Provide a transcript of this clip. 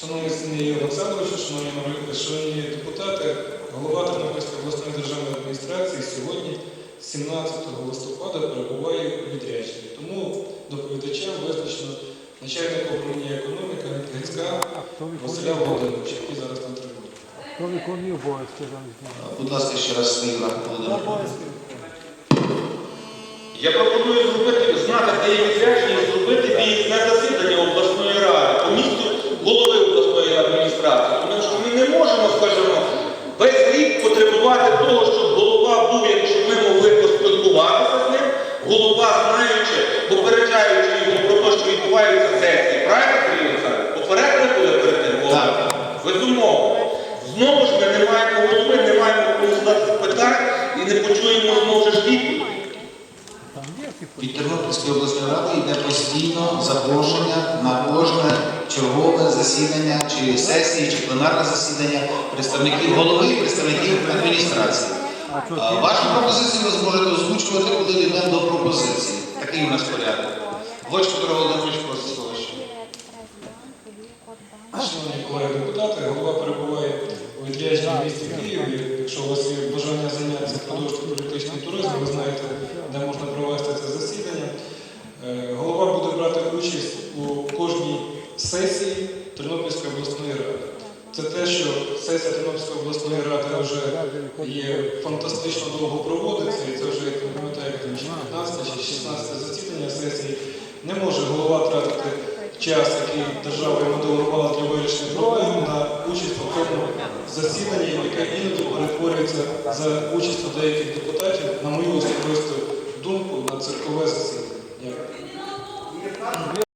Шановний Сергій Олександрович, шановні, народні- шановні депутати, голова Тернопільської обласної державної адміністрації сьогодні, 17 листопада, перебуває у відрядженні. Тому доповідачем визначено начальника управління економіки Грицька Василя Володимировича, який зараз на трибуні. хто виконує обов'язки замість? Будь ласка, ще раз Ігор Володимир. Я пропоную зробити, знати, де є відрядження, і зробити виїзне засідання обласної ради по місту голови обласної адміністрації. Тому що ми не можемо, скажімо, весь рік потребувати того, щоб голова був, якщо ми могли поспілкуватися з ним, голова, знаючи, попереджаючи його про те, що відбуваються сесії. Правильно, Сергій Олександрович? Попередили були перед тим голова? Так. Безумовно. Знову ж ми не маємо голови, не маємо кому задати питань і не почуємо знову ж відповідь. Від Тернопільської обласної ради йде постійно запрошення на кожне чергове засідання, чи сесії, чи пленарне засідання представників голови і представників адміністрації. Вашу пропозиції ви зможете озвучувати, коли дійдемо до пропозиції. Такий у нас порядок. Воч Петро Володимирович просить слово ще. Шановні колеги депутати, голова перебуває у відрядженні в місті Києві. Якщо у вас є бажання зайнятися продовжити політичний туризм, ви знаєте, де можна провести це засідання. Е, Голова буде брати участь у кожній сесії Тернопільської обласної ради. Це те, що сесія Тернопільської обласної ради вже є фантастично довго проводиться, і це вже, як ви пам'ятаєте, 15 чи 16 засідання сесії. Не може голова тратити час, який держава йому делегувала для вирішення проблем, на участь у тому засіданні, яке іноді перетворюється за участю деяких депутатів, на мою особисту думку, на циркове засідання.